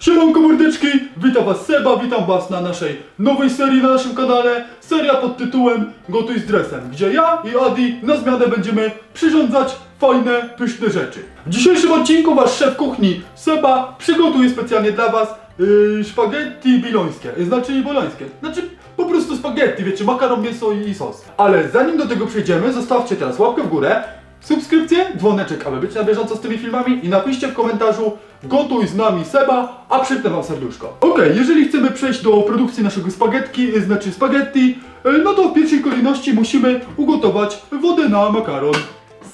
Siemanko mordeczki, witam was Seba, witam was na naszej nowej serii na naszym kanale. Seria pod tytułem Gotuj z dresem, gdzie ja i Adi na zmianę będziemy przyrządzać fajne, pyszne rzeczy. W dzisiejszym odcinku wasz szef kuchni Seba przygotuje specjalnie dla was yy, spaghetti bilońskie, yy, znaczy bolońskie. Znaczy po prostu spaghetti, wiecie, makaron, mięso i, i sos. Ale zanim do tego przejdziemy, zostawcie teraz łapkę w górę, subskrypcję, dzwoneczek, aby być na bieżąco z tymi filmami i napiszcie w komentarzu gotuj z nami Seba, a przypnę wam serduszko. Okej, jeżeli chcemy przejść do produkcji naszego spaghetti, y, znaczy spaghetti, y, no to w pierwszej kolejności musimy ugotować wodę na makaron.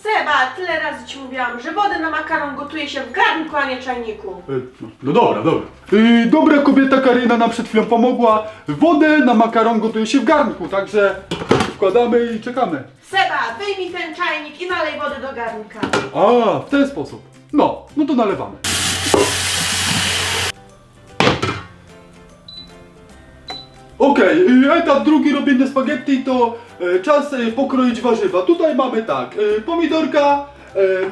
Seba, tyle razy ci mówiłam, że wodę na makaron gotuje się w garnku, a nie czajniku. Y, No, no dobra, dobra. Y, dobra kobieta Karyna nam przed chwilą pomogła. Wodę na makaron gotuje się w garnku, także wkładamy i czekamy. Seba, wyjmij ten czajnik i nalej wodę do garnka. A, w ten sposób. No, no to nalewamy. Okej, y, etap drugi robienia spaghetti to e, czas e, pokroić warzywa. Tutaj mamy tak, e, pomidorka,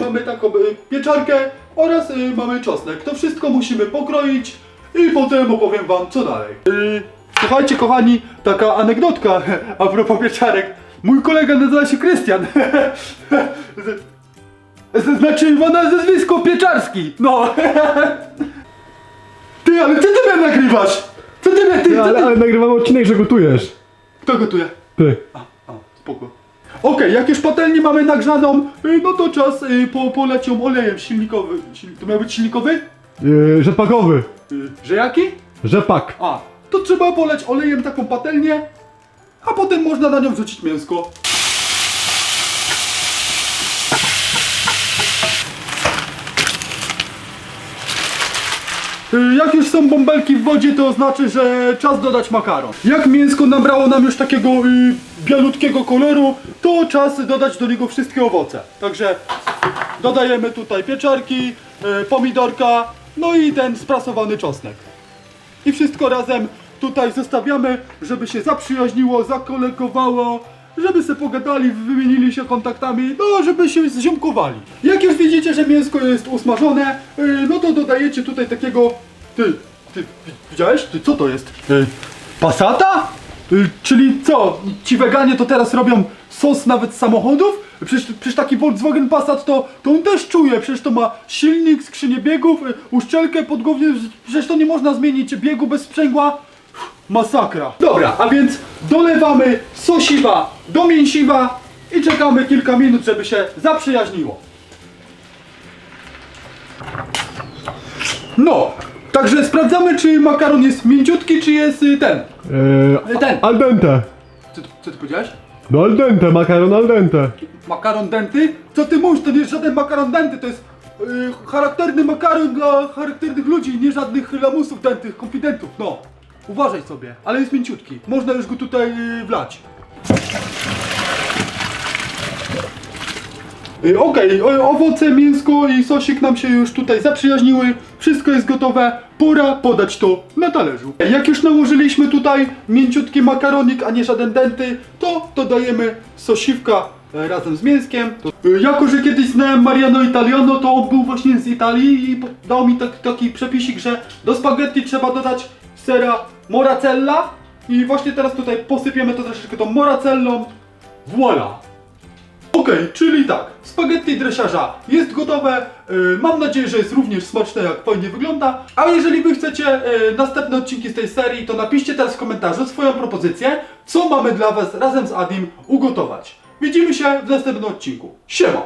mamy taką pieczarkę oraz mamy czosnek. To wszystko musimy pokroić i potem opowiem wam co dalej. Słuchajcie kochani, taka anegdotka a propos pieczarek. Mój kolega nazywa się Krystian. Znaczy ma na nazwisko Pieczarski, no. Ty, ale co ty mnie nagrywasz? Co ty mnie, ty, co ale, ty? ale nagrywamy odcinek, że gotujesz. Kto gotuje? Ty. A, a, spoko. Okej, jak już patelnię mamy nagrzaną, y, no to czas y, po, poleć ją olejem silnikowym. Sil, to miał być silnikowy? Yy, rzepakowy. Y, że jaki? Rzepak. A, to trzeba poleć olejem taką patelnię, a potem można na nią wrzucić mięsko. Y, Jak już są bąbelki w wodzie, to znaczy, że czas dodać makaron. Jak mięsko nabrało nam już takiego y, bialutkiego koloru, to czas dodać do niego wszystkie owoce. Także dodajemy tutaj pieczarki, y, pomidorka, no i ten sprasowany czosnek. I wszystko razem tutaj zostawiamy, żeby się zaprzyjaźniło, zakolegowało, żeby se pogadali, wymienili się kontaktami, no żeby się zziomkowali. Jak już widzicie, że mięsko jest usmażone, yy, no to dodajecie tutaj takiego... Ty, ty, wi- widziałeś? Ty, co to jest? Yy, pasata? Yy, czyli co? Ci weganie to teraz robią sos nawet z samochodów? Przecież, przecież taki Volkswagen Passat to, to on też czuje, przecież to ma silnik, skrzynię biegów, y, uszczelkę pod głownie, przecież to nie można zmienić biegu bez sprzęgła. Masakra. Dobra, a więc dolewamy sosiwa do mięsiwa i czekamy kilka minut, żeby się zaprzyjaźniło. No, także sprawdzamy, czy makaron jest mięciutki, czy jest y, ten. Yy, Ten. al dente. Co, ty- co ty powiedziałeś? No al dente, makaron al dente. Makaron denty? Co ty mówisz? To nie jest żaden makaron denty, to jest yy, charakterny makaron dla charakternych ludzi, nie żadnych lamusów dentych, konfidentów, no. Uważaj sobie, ale jest mięciutki. Można już go tutaj yy, wlać. Yy, Okej, o- owoce, mięsko i sosik nam się już tutaj zaprzyjaźniły. Wszystko jest gotowe. Pora podać to na talerzu. Jak już nałożyliśmy tutaj mięciutki makaronik, a nie żaden denty, to dodajemy sosiwka e, razem z mięskiem. Jako, że kiedyś znałem Mariano Italiano, to on był właśnie z Italii i dał mi tak, taki przepisik, że do spaghetti trzeba dodać sera moracella i właśnie teraz tutaj posypiemy to troszeczkę tą moracellą. Voila! Okej, czyli tak, spaghetti dresiarza jest gotowe. Yy, mam nadzieję, że jest również smaczne, jak fajnie wygląda. A jeżeli wy chcecie yy, następne odcinki z tej serii, to napiszcie teraz w komentarzu swoją propozycję, co mamy dla was razem z Adim ugotować. Widzimy się w następnym odcinku. Siema!